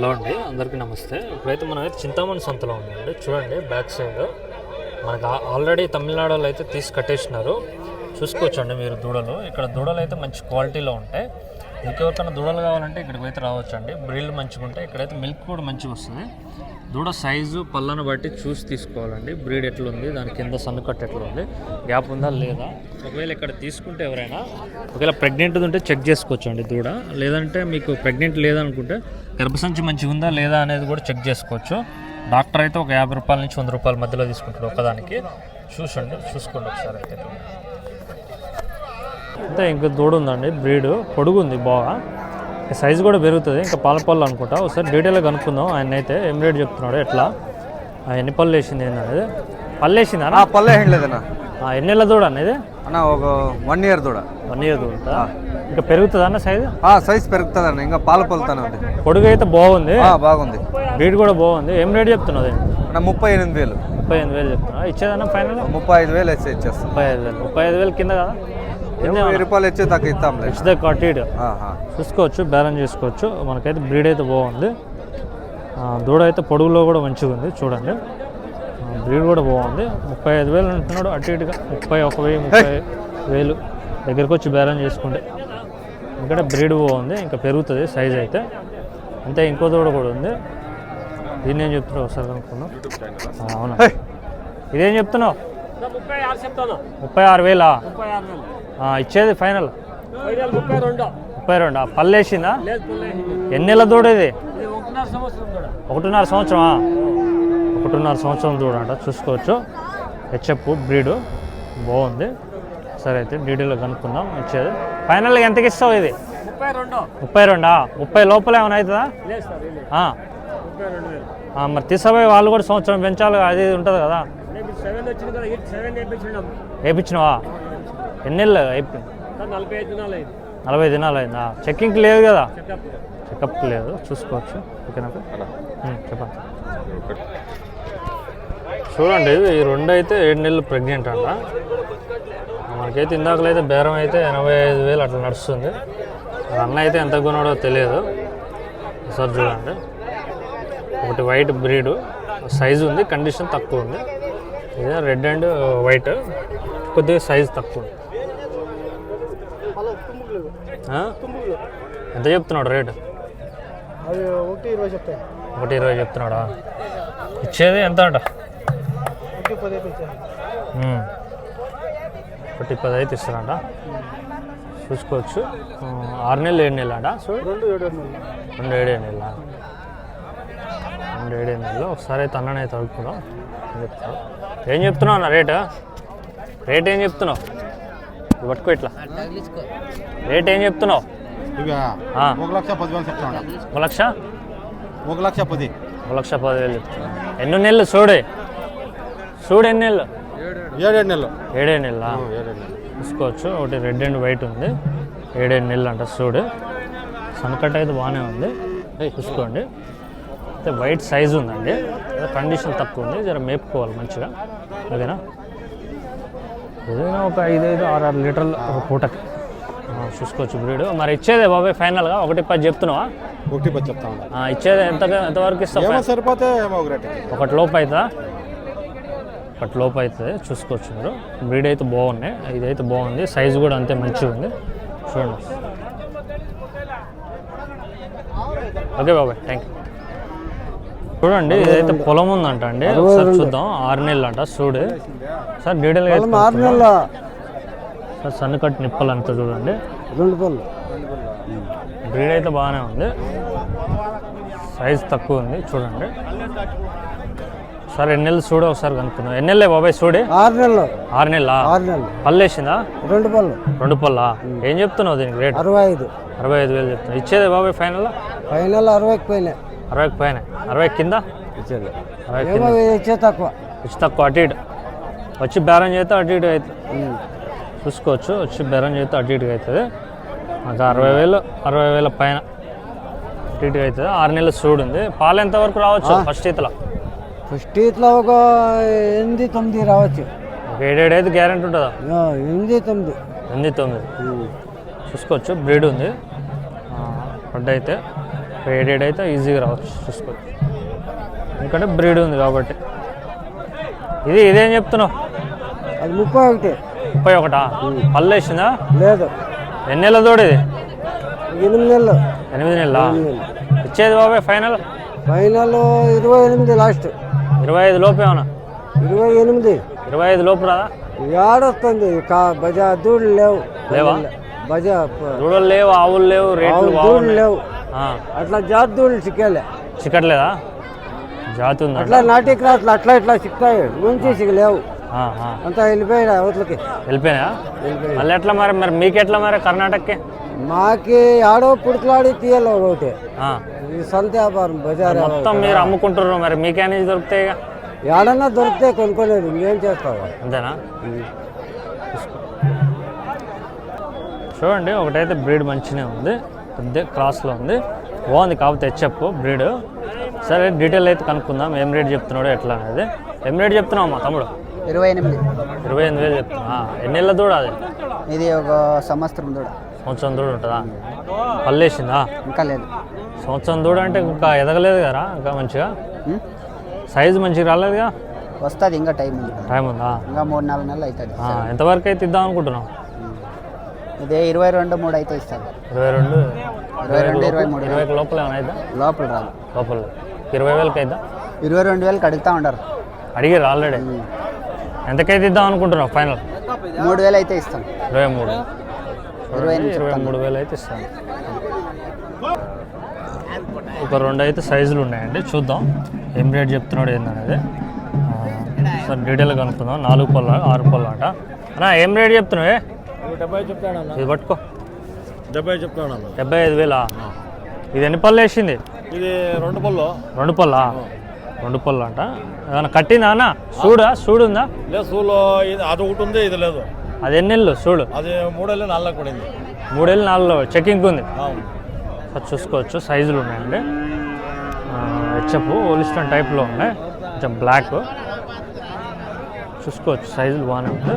Hello అండి అందరికీ నమస్తే. ఇప్పుడైతే మనం అయితే చింతామణి సంతలో ఉందండి. చూడండి బ్యాక్ సైడ్. మనకు ఆల్రెడీ తమిళనాడులో అయితే తీసి కట్టేసినారు. చూసుకోవచ్చండి మీరు దూడలు. ఇక్కడ దూడలు అయితే మంచి క్వాలిటీలో ఉంటాయి. ఇంకెవరికైనా దూడలు కావాలంటే ఇక్కడికి అయితే రావచ్చండి. బ్రీల్ మంచిగా ఉంటాయి. ఇక్కడైతే మిల్క్ కూడా మంచిగా వస్తుంది. దూడ సైజు పళ్ళను బట్టి చూసి తీసుకోవాలండి. బ్రీడ్ ఎట్లుంది దాని కింద సన్నుకట్టు ఎట్లా ఉంది గ్యాప్ ఉందా లేదా? ఒకవేళ ఇక్కడ తీసుకుంటే ఎవరైనా ఒకవేళ ప్రెగ్నెంట్ ఉంటే చెక్ చేసుకోవచ్చు అండి దూడ. లేదంటే మీకు ప్రెగ్నెంట్ లేదనుకుంటే గర్భసంచి మంచిగా ఉందా లేదా అనేది కూడా చెక్ చేసుకోవచ్చు. డాక్టర్ అయితే ఒక యాభై రూపాయల నుంచి వంద రూపాయల మధ్యలో తీసుకుంటాడు ఒకదానికి. చూసండి చూసుకోండి ఒకసారి అయితే. అంటే ఇంకా దూడ ఉందండి బ్రీడ్. పొడుగు ఉంది బాగా సైజు కూడా పెరుగుతుంది. ఇంకా పాల పళ్ళు అనుకుంటా. ఒకసారి డీటెయిల్గా కనుక్కుందాం. ఆయన అయితే ఏం రేట్ చెప్తున్నాడు ఎట్లా? ఆ, ఎన్ని పళ్ళు వేసింది ఏంటనేది పళ్ళు వేసిందా ఆ, పల్లె ఏం లేదన్న ఎన్ని నెలల దూడ అనేది అన్న ఒక వన్ ఇయర్ దూడ. వన్ ఇయర్ దూడ. ఇంకా పెరుగుతుందా అన్న సైజు? ఆ సైజ్ పెరుగుతుంది అన్న ఇంకా పాల పొలుతానే ఉంది. పొడుగు అయితే బాగుంది బాగుంది. బ్రీడ్ కూడా బాగుంది. ఏం రేట్ చెప్తున్నది అన్న ముప్పై ఎనిమిది వేలు. ముప్పై ఎనిమిది వేలు చెప్తున్నా ఇచ్చేదన్నా ఫైనల్? ముప్పై ఐదు వేలు వచ్చి ఇచ్చేస్తాం. ముప్పై ఐదు వేలు. ముప్పై ఐదు వేలు కింద కదా? వెయ్యి రూపాయలు ఇచ్చి. చూసుకోవచ్చు బ్యాలెన్స్ చేసుకోవచ్చు. మనకైతే బ్రీడ్ అయితే బాగుంది. ఆ, దూడ అయితే పొడుగులో కూడా మంచిగా ఉంది చూడండి. బ్రీడ్ కూడా బాగుంది. ముప్పై ఐదు వేలు అంటున్నాడు అటు ఇటుగా. ముప్పై ఒక వెయ్యి ముప్పై వేలు. దగ్గరికి వచ్చి బ్యాలెన్స్ చేసుకుంటే. ఎందుకంటే బ్రీడ్ బాగుంది ఇంకా పెరుగుతుంది సైజ్ అయితే. అంతే ఇంకో దూడ కూడా ఉంది. దీన్ని ఏం చెప్తున్నావు ఒకసారి కనుక్కుందాం. ఆ, అవునా! ఇదేం చెప్తున్నావు? ముప్పై ఆరు చెప్తాను. ముప్పై ఆరు వేలా? ముప్పై ఆరు వేలు. ఆ, ఇచ్చేది ఫైనల్. ముప్పై రెండు. ముప్పై రెండు. పల్లేసిందా? లేదు పుల్లేసింది. ఎన్ని నెలల దూడ ఇది? ఒకటిన్నర సంవత్సరం కూడా ఒకటిన్నర సంవత్సరమా? ఒకటిన్నర సంవత్సరం చూడంట చూసుకోవచ్చు. హెచ్ఎఫ్ బ్రీడు బాగుంది. సరే అయితే డీటెయిల్గా కనుక్కుందాం. ఇచ్చేది. ఫైనల్గా ఎంతకి ఇస్తావు ఇది? ముప్పై రెండు. ముప్పై లోపల ఏమైనా అవుతుందా? మరి తీసుకుపోయి వాళ్ళు కూడా సంవత్సరం పెంచాలి. అది ఉంటుంది కదా. వేయించినవా ఎన్ని నెలలు అయిపోయింది సార్ నలభై ఐదు దినాలు అయింది. నలభై దినాలు అయిందా? చెక్కింగ్కి లేదు కదా? చెకప్ లేదు. చూసుకోవచ్చు. ఓకేనా చెప్పండి. చూడండి ఈ రెండు అయితే ఏడు నెలలు ప్రెగ్నెంట్ అంట. మనకైతే ఇందాకలైతే బేరం అయితే ఎనభై ఐదు వేలు అట్లా నడుస్తుంది. అన్న అయితే ఎంత కొన్నాడో తెలియదు. ఒకసారి చూడండి. ఒకటి వైట్ బ్రీడు సైజు ఉంది కండిషన్ తక్కువ ఉంది. ఇదే రెడ్ అండ్ వైట్ కొద్దిగా సైజు తక్కువ ఉంది? ఎంత చెప్తున్నాడు రేటు? అది ఒకటి ఇరవై చెప్తాయి ఒకటి ఇరవై చెప్తున్నాడా? ఇచ్చేది ఎంత అంట? ఒకటి పది అయితే ఇస్తారంట. చూసుకోవచ్చు. ఆరు నెలలు ఏడు నెలలు అంట రెండు ఏడు రెండు ఏడే నెలల? రెండు ఏడే నెలలు. ఒకసారి అయితే అన్ననే తడుపుకుందాం చెప్తాను ఏం చెప్తున్నావు అన్న రేటు? రేట్ ఏం చెప్తున్నావు? పట్టుకో ఇట్లా. రేట్ ఏం చెప్తున్నావు? ఒక లక్ష పదివేలు చెప్తాను ఒక లక్ష? ఒక లక్ష పది. ఒక లక్ష పదివేలు చెప్తున్నా ఎన్ని నెలలు చూడే చూడు ఎన్ని నెలలు? ఏడేడు నెలలు. ఏడే నెలల? ఏడేడు నెలలు. చూసుకోవచ్చు ఒకటి రెడ్ అండ్ వైట్ ఉంది. ఏడేడు నెలలు అంట చూడు సన్కట్ అయితే బాగానే ఉంది. చూసుకోండి. అయితే వైట్ సైజ్ ఉందండి. కండిషన్ తక్కువ ఉంది. జర మేపుకోవాలి మంచిగా. ఓకేనా? ఏదైనా ఒక ఐదైదు ఆరు ఆరు లీటర్లు ఒక పూటకి. చూసుకోవచ్చు బ్రీడ్. మరి ఇచ్చేదే బాబాయ్ ఫైనల్గా. ఒకటి పది చెప్తున్నావా? ఒకటి పది చెప్తా ఉన్నా. ఇచ్చేది ఎంత ఎంతవరకు ఇస్తావు? సరిపోతే ఒకటి లోపు అవుతుందా ఒకటి లోపు అవుతుంది చూసుకోవచ్చు మీరు. బ్రీడ్ అయితే బాగున్నాయి. ఇదైతే బాగుంది. సైజు కూడా అంతే మంచిగా ఉంది. చూడండి. ఓకే బాబాయ్. థ్యాంక్ యూ చూడండి ఇదైతే పొలం ఉందంట అండి ఒకసారి చూద్దాం. ఆరు నెలలు అంట చూడు. సార్ డీటెయిల్గా అయితే కనుక్కుందాం. సార్ సన్ను కట్ నిప్పలు అంతా చూడండి. రెండు పళ్ళు బ్రీడ్ అయితే బాగానే ఉంది. సైజ్ తక్కువ ఉంది చూడండి. సార్ ఎన్ని నెలలు చూడు ఒకసారి కనుక్కుందాం. ఎన్ని నెలలే బాబాయ్ చూడే. ఆరు నెలలు. ఆరు నెలలా? ఆరు నెలలు. పళ్ళు వేసిందా? రెండు పళ్ళు. రెండు పళ్ళా? ఏం చెప్తున్నావు దీనికి రేట్? అరవై ఐదు. అరవై ఐదు వేలు చెప్తున్నా ఇచ్చేది బాబాయ్ ఫైనల్? ఫైనల్ అరవైకి పోయినాయి. అరవైకి పైన. అరవై కింద? అరవై ఇచ్చే తక్కువ. ఇచ్చి తక్కువ అటు ఇటు. వచ్చి బేరం చేస్తే అటు ఇటు అవుతుంది చూసుకోవచ్చు. వచ్చి బేరం చేస్తే అటు ఇటుగా అవుతుంది నాకు అరవై వేలు అరవై వేల పైన. అటు ఇటుగా అవుతుంది ఆరు నెలలు సూడు ఉంది. పాలు ఎంత వరకు రావచ్చు ఫస్ట్ ఈతలో ఫస్ట్ ఇట్లా ఒక ఎనిమిది తొమ్మిది రావచ్చు. ఒక ఏడేడు అయితే గ్యారెంటీ ఉంటుందా? ఆ, ఎనిమిది తొమ్మిది. ఎనిమిది తొమ్మిది. చూసుకోవచ్చు. బ్రీడ్ ఉంది. పడ్డ అయితే. ఏడేడ్ అయితే ఈజీగా రావచ్చు చూసుకోవచ్చు. ఎందుకంటే బ్రీడ్ ఉంది కాబట్టి. ఇది ఇదేం చెప్తున్నావు? అది ముప్పై ఒకటి. ముప్పై ఒకటా? పళ్ళు వేసిందా? లేదు. ఎన్ని నెలల తోడు ఇది? ఎనిమిది నెలలు. ఎనిమిది నెలల? ఇచ్చేది బాబాయ్ ఫైనల్? ఫైనల్ ఇరవై ఎనిమిది లాస్ట్. ఇరవై ఐదు లోపు ఏమన్నా? ఇరవై ఎనిమిది. ఇరవై ఐదు లోపు రాదా? ఏడొస్తుంది. బజా దూడలు లేవు. లేవా? బజా దూడలు లేవు ఆవులు లేవు రేట్లు లేవు. అట్లా జాతి దూడలు చిక్కేలే. చిక్కట్లేదా? జాతి అట్లా నాటి క్రాస్లు అట్లా ఇట్లా చిక్కాయి మంచి చిక్కలేవు. అంతా వెళ్ళిపోయాడు అవతలకి. వెళ్ళిపోయినా మళ్ళీ ఎట్లా మరి? మరి మీకు ఎట్లా మరి కర్ణాటకకి? మాకి ఆడో పుడుకులాడి తీయాలి ఒకటి. ఇది సొంత వ్యాపారం బజార్. మొత్తం మీరు అమ్ముకుంటున్నారు మరి. మీకే నుంచి దొరుకుతాయి ఏడన్నా దొరికితే కొనుక్కోలేదు. ఇంకేం చేస్తావు? అంతేనా? చూడండి ఒకటైతే బ్రీడ్ మంచిగా ఉంది. పెద్ద క్రాస్లో ఉంది. బాగుంది కాకపోతే హెచ్ఎఫ్ బ్రీడ్ సరే డీటెయిల్ అయితే కనుక్కుందాం. ఏం రేట్ చెప్తున్నాడో ఎట్లా అనేది. ఏం రేట్ చెప్తున్నావు మా తమ్ముడు? ఇరవై ఎనిమిది. ఇరవై ఎనిమిది వేలు చెప్తున్నా ఎన్ని నెలల దూడ అది? ఇది ఒక సంవత్సరం దూడ. సంవత్సరం దూడ ఉంటుందా? పల్లేసిందా? ఇంకా లేదు. సంవత్సరం దూడ అంటే ఇంకా ఎదగలేదు కదా ఇంకా మంచిగా? సైజు మంచిగా రాలేదుగా? వస్తుంది ఇంకా టైం ఉంది. టైం ఉందా? ఇంకా మూడు నాలుగు నెలలు అవుతుంది. ఎంతవరకు అయితే ఇద్దాం అనుకుంటున్నాం ఇదే ఇరవై రెండు మూడు అయితే ఇస్తాను. ఇరవై రెండు ఇరవై రెండు ఇరవై మూడు. ఇరవై లోపల ఏమైనా లోపల రాదు. లోపల. ఇరవై వేలకి అయిద్దా? ఇరవై రెండు వేలకు అడుగుతా ఉంటారు అడిగారు ఆల్రెడీ. ఎంతకైతే ఇద్దాం అనుకుంటున్నావు ఫైనల్? మూడు వేలు అయితే ఇస్తాను. ఇరవై మూడు. ఇరవై ఇరవై మూడు వేలు అయితే ఇస్తాను. ఒక రెండు అయితే సైజులు ఉన్నాయండి. చూద్దాం. ఏం రేట్ చెప్తున్నాడు ఏందనేది. సార్ డీటెయిల్గా కనుక్కుందాం. నాలుగు పళ్ళ ఆరు పళ్ళ అట. ఏం రేట్ చెప్తున్నావే? డెబ్బై ఇది పట్టుకో. డెబ్బై చెప్తాను డెబ్బై ఐదు వేలా? ఇది ఎన్ని పళ్ళు వేసింది? ఇది రెండు పళ్ళు. రెండు పళ్ళా? రెండు పళ్ళు అంట. ఏమైనా కట్టిందా అన్న? చూడా చూడుందా లేదు సూలో ఇది అది ఒకటి ఉంది ఇది లేదు. అది ఎన్ని నెలలు? చూడు అది మూడేళ్ళు నాలుగు పడింది. మూడేళ్ళు నాలుగు చెకింగ్ ఉంది. అది చూసుకోవచ్చు సైజులు ఉన్నాయండి. హెచ్ఎఫ్ ఓలిస్టన్ టైప్లో ఉన్నాయి. కొంచెం బ్లాక్ చూసుకోవచ్చు సైజులు బాగానే ఉంది.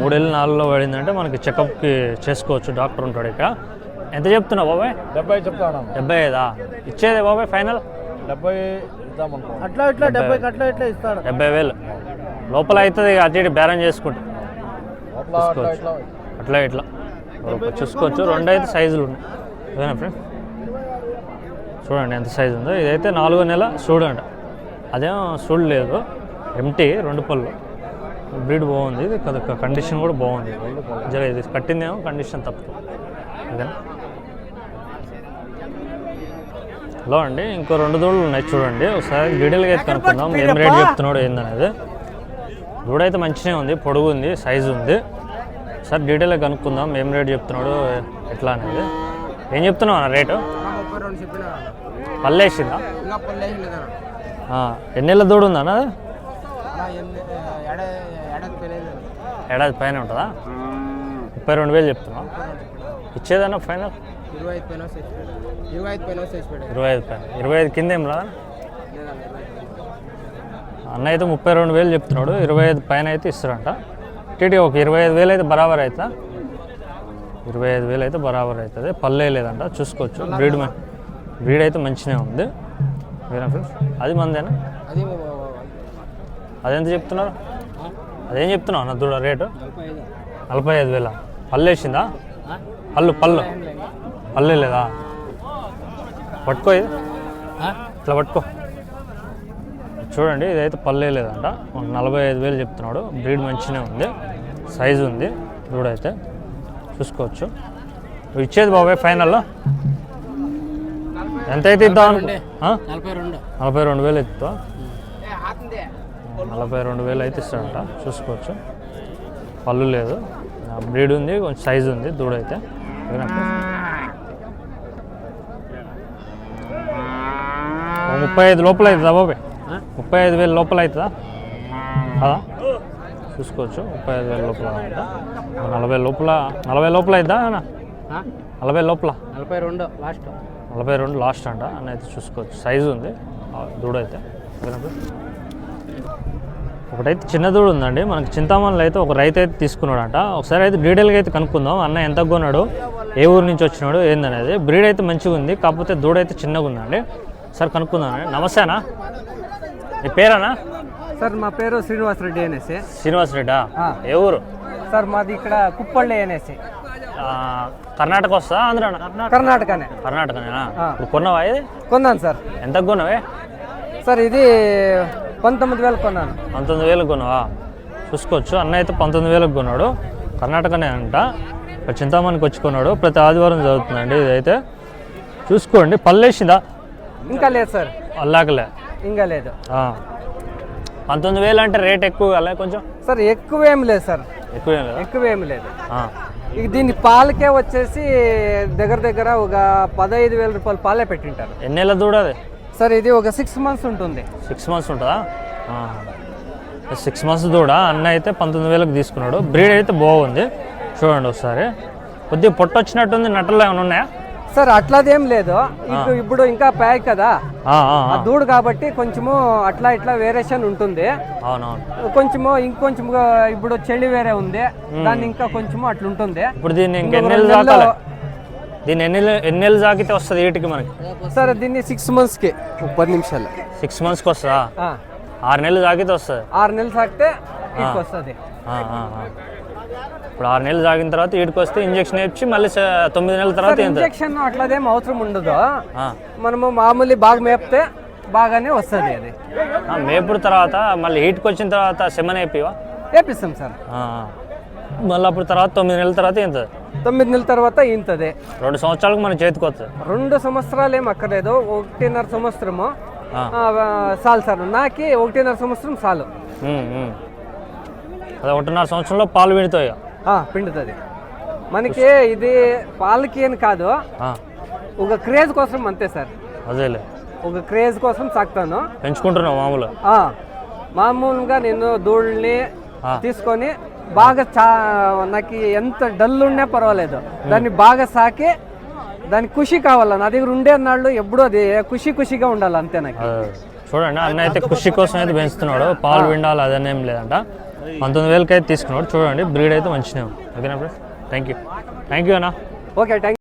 మూడేళ్ళు నాలుగులో పడిందంటే మనకి చెకప్కి చేసుకోవచ్చు డాక్టర్ ఉంటాడు ఇక్కడ. ఎంత చెప్తున్నావు బాబాయ్? డెబ్బై చెప్తాను. డెబ్బై ఐదా? ఇచ్చేదే బాబాయ్ ఫైనల్? డెబ్బై అట్లా ఇట్లా డెబ్బై. అట్లా ఇట్లా ఇస్తాడు. డెబ్బై వేలు. లోపల అవుతుంది ఇక అటు ఇటు బేరం చేసుకుంటా. చూసుకోవచ్చు. అట్లా ఇట్లా. చూసుకోవచ్చు. రెండు అయితే సైజులు ఉన్నాయి. ఓకేనా ఫ్రెండ్ చూడండి ఎంత సైజు ఉందో. ఇదైతే నాలుగో నెల చూడండి అదేమో చూడలేదు ఎంటీ రెండు పళ్ళు. బ్రీడ్ బాగుంది ఇది కండిషన్ కూడా బాగుంది. జర ఇది కట్టిందేమో కండిషన్ తప్పు. ఓకేనా? హలో అండి ఇంకో రెండు దూడలు ఉన్నాయి చూడండి. ఒకసారి డీటెయిల్గా అయితే కనుక్కుందాం. ఏం రేట్ చెప్తున్నాడు ఏందనేది. దూడ అయితే మంచిగా ఉంది పొడుగు ఉంది సైజు ఉంది. సార్ డీటెయిల్గా కనుక్కుందాం ఏం రేట్ చెప్తున్నాడు ఎట్లా అనేది. ఏం చెప్తున్నావు అన్న రేటు? పల్లేసిందా ఆ, ఎన్ని నెలల దూడ ఉందా అన్నది ఏడాది పైన ఉంటుందా? ముప్పై రెండు వేలు చెప్తున్నా. ఇచ్చేదన్నా ఫైనల్? ఇరవై ఐదు పైన ఇరవై ఐదు పైన చేసి ఇరవై ఐదు పైన. ఇరవై ఐదు కింద ఏం రాదా? అన్న అయితే ముప్పై రెండు వేలు చెప్తున్నాడు. ఇరవై ఐదు పైన అయితే ఇస్తాడంట. టీటీ ఒక ఇరవై ఐదు వేలు అయితే బరాబర్ అవుతుందా? ఇరవై ఐదు వేలు అయితే బరాబర్ అవుతుంది. పల్లె లేదంట. చూసుకోవచ్చు. బ్రీడ్ బ్రీడ్ అయితే మంచిగా ఉంది. ఫ్రెండ్స్? అది మందేనా? అది అదెంత చెప్తున్నారు? అదేం చెప్తున్నావు అన్న దూడ రేటు? నలభై ఐదు. వేల. పళ్ళు వేసిందా? పళ్ళు పళ్ళు. పల్లె లేదా. పట్టుకో ఇది. ఇట్లా పట్టుకో. చూడండి ఇదైతే పల్లె లేదంట నలభై ఐదు వేలు చెప్తున్నాడు. బ్రీడ్ మంచిగా ఉంది. సైజు ఉంది. దూడ అయితే చూసుకోవచ్చు. నువ్వు ఇచ్చేది బాబాయ్ ఫైనల్లో ఎంత అయితే ఇద్దాం? నలభై రెండు. వేలు ఎత్తుతా నలభై రెండు వేలు అయితే ఇస్తాడంట. చూసుకోవచ్చు. పళ్ళు లేదు. బ్రీడ్ ఉంది కొంచెం సైజు ఉంది దూడ అయితే ఓకేనా ఓ ముప్పై ఐదు లోపల అవుతుందా బాబాయ్ ముప్పై ఐదు వేలు లోపల అవుతుందా కదా? చూసుకోవచ్చు. ముప్పై ఐదు వేల లోపల నలభై లోపల నలభై లోపల అవుతుందా అన్న నలభై లోపల. నలభై రెండు లాస్ట్ నలభై రెండు లాస్ట్ అంట. అని అయితే చూసుకోవచ్చు. సైజు ఉంది. ఆ దూడ అయితే ఓకేనా ఒకటైతే చిన్న దూడ ఉందండి. మనకి చింతామణిలో అయితే ఒక రైతు అయితే తీసుకున్నాడంట. ఒకసారి అయితే డీటెయిల్గా అయితే కనుక్కుందాం. అన్న ఎంత కొన్నాడు? ఏ ఊరు నుంచి వచ్చినాడు? ఏందనేది? బ్రీడ్ అయితే మంచిగా ఉంది. కాకపోతే దూడ అయితే చిన్నగా ఉందండి. సార్ కనుక్కుందాం నమస్తే అన్న నీ పేరేనా? సార్ మా పేరు శ్రీనివాస్ రెడ్డి అనేసి. శ్రీనివాస్ రెడ్డా. ఏ ఊరు? సార్ మాది ఇక్కడ కుప్పళ్ళి అనేసి. కర్ణాటక వస్తా ఆంధ్ర కర్ణాటకనే. కర్ణాటకనేనా. ఇప్పుడు కొన్నావా ఇది? కొన్నాను సార్. ఎంత కొన్నావే? సార్ ఇది పంతొమ్మిది వేలు కొన్నాను. పంతొమ్మిది వేలకు కొన్నావా? చూసుకోవచ్చు. అన్న అయితే పంతొమ్మిది వేలకు కొన్నాడు. కర్ణాటకనే అంట. చింతామణికి వచ్చి కొన్నాడు. ప్రతి ఆదివారం జరుగుతుందండి ఇదైతే. చూసుకోండి. పల్లేసిందా ఇంకా లేదు సార్. అల్లాకలే ఇంకా లేదు. పంతొమ్మిది వేలు అంటే రేట్ ఎక్కువ కదా కొంచెం? సార్ ఎక్కువ ఏం లేదు సార్. ఎక్కువ ఏం లేదా? ఎక్కువ ఏం లేదు. ఇక దీని పాలకే వచ్చేసి దగ్గర దగ్గర ఒక పదహైదు వేల రూపాయలు పాలే పెట్టింటారు. ఎన్ని నెలల దూడ అది? సార్ ఇది ఒక సిక్స్ మంత్స్ ఉంటుంది. సిక్స్ మంత్స్ ఉంటుందా? సిక్స్ మంత్స్ దూడ. అన్న అయితే పంతొమ్మిది వేలకు తీసుకున్నాడు. బ్రీడ్ అయితే బాగుంది. చూడండి ఒకసారి. కొద్దిగా పొట్ట వచ్చినట్టుంది. నట్టలు ఏమైనా ఉన్నాయా? సార్ అట్లాదేం లేదు. ఇప్పుడు ఇప్పుడు ఇంకా ప్యాక్ కదా. దూడు కాబట్టి కొంచెము అట్లా ఇట్లా వేరియేషన్ ఉంటుంది. అవునవును. కొంచెము ఇంకొంచెం ఇప్పుడు చెల్లి వేరే ఉంది. దాన్ని ఇంకా కొంచెము అట్లా ఉంటుంది ఇప్పుడు దీన్ని దీన్ని ఎన్ని నెలలు- ఎన్ని నెలలు దాకితే వస్తుంది వీటికి మనకి? సార్ దీన్ని సిక్స్ మంత్స్కి పది నిమిషాలు సిక్స్ మంత్స్కి వస్తుందా? ఆరు నెలలు దాకితే వస్తుంది? ఆరు నెలలు ఇంటికి వస్తుంది. ఇప్పుడు ఆరు నెలలు తాగిన తర్వాత వీటికి వస్తే ఇంజక్షన్ ఇచ్చి మళ్ళీ తొమ్మిది నెలల తర్వాత ఇంజక్షన్ అట్లాదేం అవసరం ఉండదు. మనము మామూలు బాగా మేపితే బాగానే వస్తుంది అది. మేపుడు తర్వాత మళ్ళీ హీట్కి వచ్చిన తర్వాత సెమన్ అయిపోయివా వేపిస్తాం సార్. మళ్ళీ అప్పుడు తర్వాత తొమ్మిది నెలల తర్వాత ఎంత తొమ్మిది నెలల తర్వాత ఇంతదే రెండు సంవత్సరాలకు మన చేతికి వస్తుంది. రెండు సంవత్సరాలు ఏం అక్కర్లేదు ఒకటిన్నర సంవత్సరము చాలు సార్ నాకి ఒకటిన్నర సంవత్సరం చాలు. అది ఒకటిన్నర సంవత్సరంలో పాలు విడుతాయి ఆ, పిండుతుంది. మనకి ఇది పాలకి అని కాదు. ఒక క్రేజ్ కోసం అంతే సార్. అదేలే. ఒక క్రేజ్ కోసం సాగుతాను పెంచుకుంటున్నావు మామూలు. మామూలుగా నేను ఆ. తీసుకొని బాగా చా నాకు ఎంత డల్ ఉన్నా పర్వాలేదు. దాన్ని బాగా సాకి దానికి ఖుషి కావాల? నా దగ్గర ఉండే నాళ్ళు ఎప్పుడూ అది ఖుషి ఖుషిగా ఉండాలి అంతే నాకు. చూడండి అన్న అయితే కృషి కోసం అయితే పెంచుతున్నాడు. పాలు విండాలి అదనేం లేదంట. పంతొమ్మిది వేలకి అయితే తీసుకున్నాడు. చూడండి బ్రీడ్ అయితే మంచిగా ఓకేనా friends thank you thank you అన్న. Okay thank